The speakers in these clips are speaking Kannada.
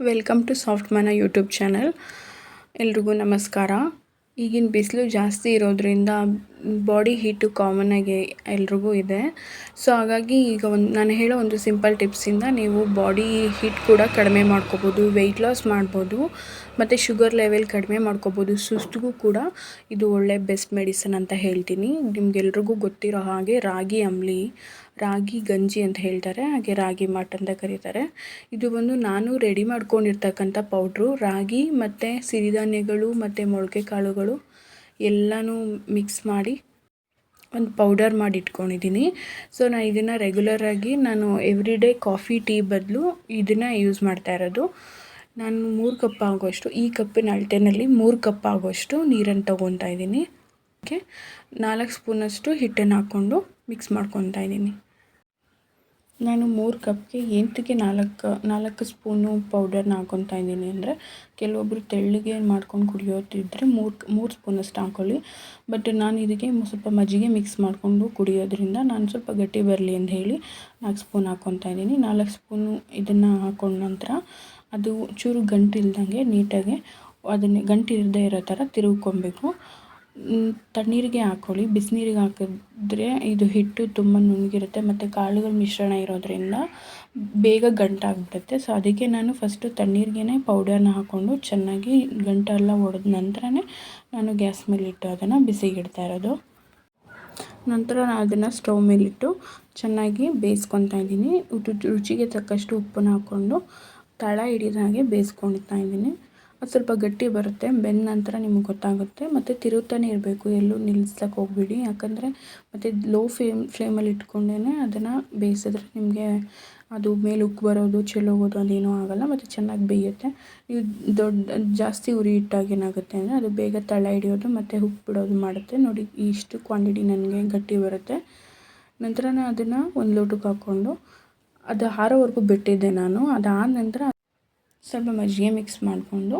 Welcome to soft Mana YouTube channel. ಎಲ್ರಿಗೂ ನಮಸ್ಕಾರ. ಈಗಿನ ಬಿಸಿಲು ಜಾಸ್ತಿ ಇರೋದ್ರಿಂದ ಬಾಡಿ ಹೀಟು ಕಾಮನ್ನಾಗಿ ಎಲ್ರಿಗೂ ಇದೆ. ಸೊ ಹಾಗಾಗಿ ಈಗ ಒಂದು, ನಾನು ಹೇಳೋ ಒಂದು ಸಿಂಪಲ್ ಟಿಪ್ಸಿಂದ ನೀವು ಬಾಡಿ ಹೀಟ್ ಕೂಡ ಕಡಿಮೆ ಮಾಡ್ಕೋಬೋದು ವೆಯ್ಟ್ ಲಾಸ್ ಮಾಡ್ಬೋದು, ಮತ್ತು ಶುಗರ್ ಲೆವೆಲ್ ಕಡಿಮೆ ಮಾಡ್ಕೋಬೋದು, ಸುಸ್ತಿಗೂ ಕೂಡ ಇದು ಒಳ್ಳೆ ಬೆಸ್ಟ್ ಮೆಡಿಸನ್ ಅಂತ ಹೇಳ್ತೀನಿ. ನಿಮ್ಗೆಲ್ರಿಗೂ ಗೊತ್ತಿರೋ ಹಾಗೆ ರಾಗಿ ಅಂಬ್ಲಿ, ರಾಗಿ ಗಂಜಿ ಅಂತ ಹೇಳ್ತಾರೆ, ಹಾಗೆ ರಾಗಿ ಮಾಟ್ ಅಂತ ಕರೀತಾರೆ. ಇದು ಬಂದು ನಾನು ರೆಡಿ ಮಾಡ್ಕೊಂಡಿರ್ತಕ್ಕಂಥ ಪೌಡ್ರು ರಾಗಿ ಮತ್ತು ಸಿರಿಧಾನ್ಯಗಳು ಮತ್ತು ಮೊಳಕೆ ಕಾಳುಗಳು ಎಲ್ಲನೂ ಮಿಕ್ಸ್ ಮಾಡಿ ಒಂದು ಪೌಡರ್ ಮಾಡಿ ಇಟ್ಕೊಂಡಿದ್ದೀನಿ. ಸೊ ನಾನು ಇದನ್ನು ರೆಗ್ಯುಲರಾಗಿ ನಾನು ಎವ್ರಿ ಡೇ ಕಾಫಿ ಟೀ ಬದಲು ಇದನ್ನು ಯೂಸ್ ಮಾಡ್ತಾ ಇರೋದು. ನಾನು ಮೂರು ಕಪ್ ಆಗೋಷ್ಟು ಈ ಕಪ್ಪಿನ ಅಳತೆನಲ್ಲಿ ಮೂರು ಕಪ್ ಆಗೋಷ್ಟು ನೀರನ್ನು ತೊಗೊತಾ ಇದ್ದೀನಿ. ಓಕೆ ನಾಲ್ಕು ಸ್ಪೂನಷ್ಟು ಹಿಟ್ಟನ್ನು ಹಾಕ್ಕೊಂಡು ಮಿಕ್ಸ್ ಮಾಡ್ಕೊತಾ ಇದ್ದೀನಿ. ನಾನು ಮೂರು ಕಪ್ಗೆ ಎಂಟಕ್ಕೆ ನಾಲ್ಕು ನಾಲ್ಕು ಸ್ಪೂನು ಪೌಡರ್ನ ಹಾಕೊತಾ ಇದ್ದೀನಿ ಅಂದರೆ ಕೆಲವೊಬ್ಬರು ತೆಳ್ಳಗೆ ಮಾಡ್ಕೊಂಡು ಕುಡಿಯೋದಿದ್ದರೆ ಮೂರು ಮೂರು ಸ್ಪೂನಷ್ಟು ಹಾಕ್ಕೊಳ್ಳಿ ಬಟ್ ನಾನು ಇದಕ್ಕೆ ಸ್ವಲ್ಪ ಮಜ್ಜಿಗೆ ಮಿಕ್ಸ್ ಮಾಡಿಕೊಂಡು ಕುಡಿಯೋದ್ರಿಂದ ನಾನು ಸ್ವಲ್ಪ ಗಟ್ಟಿ ಬರಲಿ ಅಂತ ಹೇಳಿ ನಾಲ್ಕು ಸ್ಪೂನ್ ಹಾಕೊತಾ ಇದ್ದೀನಿ. ನಾಲ್ಕು ಸ್ಪೂನು ಇದನ್ನು ಹಾಕೊಂಡ ನಂತರ ಅದು ಚೂರು ಗಂಟಿಲ್ದಂಗೆ ನೀಟಾಗಿ ಅದನ್ನು ಇರದೇ ಇರೋ ಥರ ತಿರುಗ್ಕೊಬೇಕು. ತಣ್ಣೀರಿಗೆ ಹಾಕೊಳ್ಳಿ, ಬಿಸಿನೀರಿಗೆ ಹಾಕಿದ್ರೆ ಇದು ಹಿಟ್ಟು ತುಂಬ ನುಣ್ಣಗಿರುತ್ತೆ ಮತ್ತು ಕಾಳುಗಳ ಮಿಶ್ರಣ ಇರೋದರಿಂದ ಬೇಗ ಗಂಟಾಗ್ಬಿಡುತ್ತೆ. ಸೊ ಅದಕ್ಕೆ ನಾನು ಫಸ್ಟು ತಣ್ಣೀರಿಗೆ ಪೌಡರ್ನ ಹಾಕ್ಕೊಂಡು ಚೆನ್ನಾಗಿ ಗಂಟೆಲ್ಲ ಒಡೆದ ನಂತರನೇ ನಾನು ಗ್ಯಾಸ್ ಮೇಲಿಟ್ಟು ಅದನ್ನು ಬಿಸಿಗಿಡ್ತಾ ಇರೋದು. ನಂತರ ನಾನು ಅದನ್ನು ಸ್ಟವ್ ಮೇಲಿಟ್ಟು ಚೆನ್ನಾಗಿ ಬೇಯಿಸ್ಕೊತಾ ಇದ್ದೀನಿ. ರುಚಿಗೆ ತಕ್ಕಷ್ಟು ಉಪ್ಪನ್ನು ಹಾಕ್ಕೊಂಡು ತಳ ಹಿಡಿದ ಹಾಗೆ ಬೇಯಿಸ್ಕೊಳ್ತಾ ಇದ್ದೀನಿ. ಅದು ಸ್ವಲ್ಪ ಗಟ್ಟಿ ಬರುತ್ತೆ ಬೆಂದ ನಂತರ ನಿಮಗೆ ಗೊತ್ತಾಗುತ್ತೆ. ಮತ್ತು ತಿರುಗ್ತಾನೆ ಇರಬೇಕು, ಎಲ್ಲೂ ನಿಲ್ಸಕ್ಕೆ ಹೋಗ್ಬೇಡಿ. ಯಾಕಂದರೆ ಮತ್ತು ಲೋ ಫ್ಲೇಮ್ ಫ್ಲೇಮಲ್ಲಿ ಇಟ್ಕೊಂಡೇ ಅದನ್ನು ಬೇಯಿಸಿದ್ರೆ ನಿಮಗೆ ಅದು ಮೇಲೆ ಉಕ್ಕು ಬರೋದು, ಚೆಲ್ಲೋಗೋದು ಅದೇನೂ ಆಗೋಲ್ಲ. ಮತ್ತು ಚೆನ್ನಾಗಿ ಬೇಯುತ್ತೆ. ನೀವು ದೊಡ್ಡ, ಜಾಸ್ತಿ ಉರಿ ಇಟ್ಟಾಗ ಏನಾಗುತ್ತೆ ಅಂದರೆ ಅದು ಬೇಗ ತಳ ಹಿಡಿಯೋದು ಮತ್ತು ಉಪ್ಪು ಬಿಡೋದು ಮಾಡುತ್ತೆ. ನೋಡಿ, ಇಷ್ಟು ಕ್ವಾಂಟಿಟಿ ನನಗೆ ಗಟ್ಟಿ ಬರುತ್ತೆ. ನಂತರ ನಾನು ಅದನ್ನು ಒಂದು ಲೋಟಕ್ಕೆ ಹಾಕ್ಕೊಂಡು ಅದು ಹಾರೋವರೆಗೂ ಬಿಟ್ಟಿದ್ದೆ ನಾನು. ಅದಾದ ನಂತರ ಸ್ವಲ್ಪ ಮಜ್ಜಿಗೆ ಮಿಕ್ಸ್ ಮಾಡಿಕೊಂಡು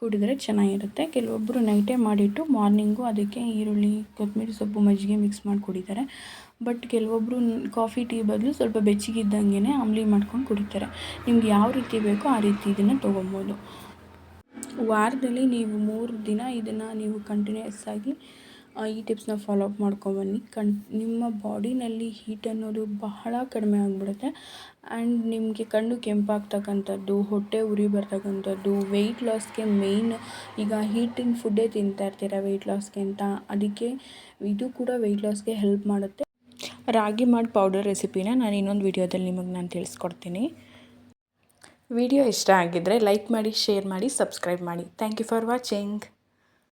ಕುಡಿದ್ರೆ ಚೆನ್ನಾಗಿರುತ್ತೆ. ಕೆಲವೊಬ್ಬರು ನೈಟೇ ಮಾಡಿಟ್ಟು ಮಾರ್ನಿಂಗು ಅದಕ್ಕೆ ಈರುಳ್ಳಿ ಕೊತ್ತಂಬರಿ ಸೊಪ್ಪು ಮಜ್ಜಿಗೆ ಮಿಕ್ಸ್ ಮಾಡಿ ಕುಡಿತಾರೆ. ಬಟ್ ಕೆಲವೊಬ್ಬರು ಕಾಫಿ ಟೀ ಬದಲು ಸ್ವಲ್ಪ ಬೆಚ್ಚಗಿದ್ದಂಗೆ ಅಂಬ್ಲಿ ಮಾಡ್ಕೊಂಡು ಕುಡಿತಾರೆ. ನಿಮ್ಗೆ ಯಾವ ರೀತಿ ಬೇಕೋ ಆ ರೀತಿ ಇದನ್ನು ತೊಗೊಬೋದು. ವಾರದಲ್ಲಿ ನೀವು ಮೂರು ದಿನ ಇದನ್ನು ನೀವು ಕಂಟಿನ್ಯೂಸ್ ಆಗಿ ಈ ಟಿಪ್ಸ್ನ ಫಾಲೋ ಅಪ್ ಮಾಡ್ಕೊಬನ್ನಿ ಕಣ್, ನಿಮ್ಮ ಬಾಡಿನಲ್ಲಿ ಹೀಟ್ ಅನ್ನೋದು ಬಹಳ ಕಡಿಮೆ ಆಗಿಬಿಡುತ್ತೆ. ಆ್ಯಂಡ್ ನಿಮಗೆ ಕಣ್ಣು ಕೆಂಪಾಗ್ತಕ್ಕಂಥದ್ದು, ಹೊಟ್ಟೆ ಉರಿ ಬರ್ತಕ್ಕಂಥದ್ದು ವೆಯ್ಟ್ ಲಾಸ್ಗೆ ಮೇಯ್ನ್ ಈಗ ಹೀಟಿನ ಫುಡ್ಡೇ ತಿಂತಾ ಇರ್ತೀರ ವೆಯ್ಟ್ ಲಾಸ್ಗೆ ಅಂತ? ಅದಕ್ಕೆ ಇದು ಕೂಡ ವೆಯ್ಟ್ ಲಾಸ್ಗೆ ಹೆಲ್ಪ್ ಮಾಡುತ್ತೆ. ರಾಗಿ ಮಾಡಿ ಪೌಡರ್ ರೆಸಿಪಿನ ನಾನು ಇನ್ನೊಂದು ವಿಡಿಯೋದಲ್ಲಿ ನಿಮಗೆ ನಾನು ತಿಳಿಸ್ಕೊಡ್ತೀನಿ. ವಿಡಿಯೋ ಇಷ್ಟ ಆಗಿದ್ದರೆ ಲೈಕ್ ಮಾಡಿ ಶೇರ್ ಮಾಡಿ ಸಬ್ಸ್ಕ್ರೈಬ್ ಮಾಡಿ. Thank you for watching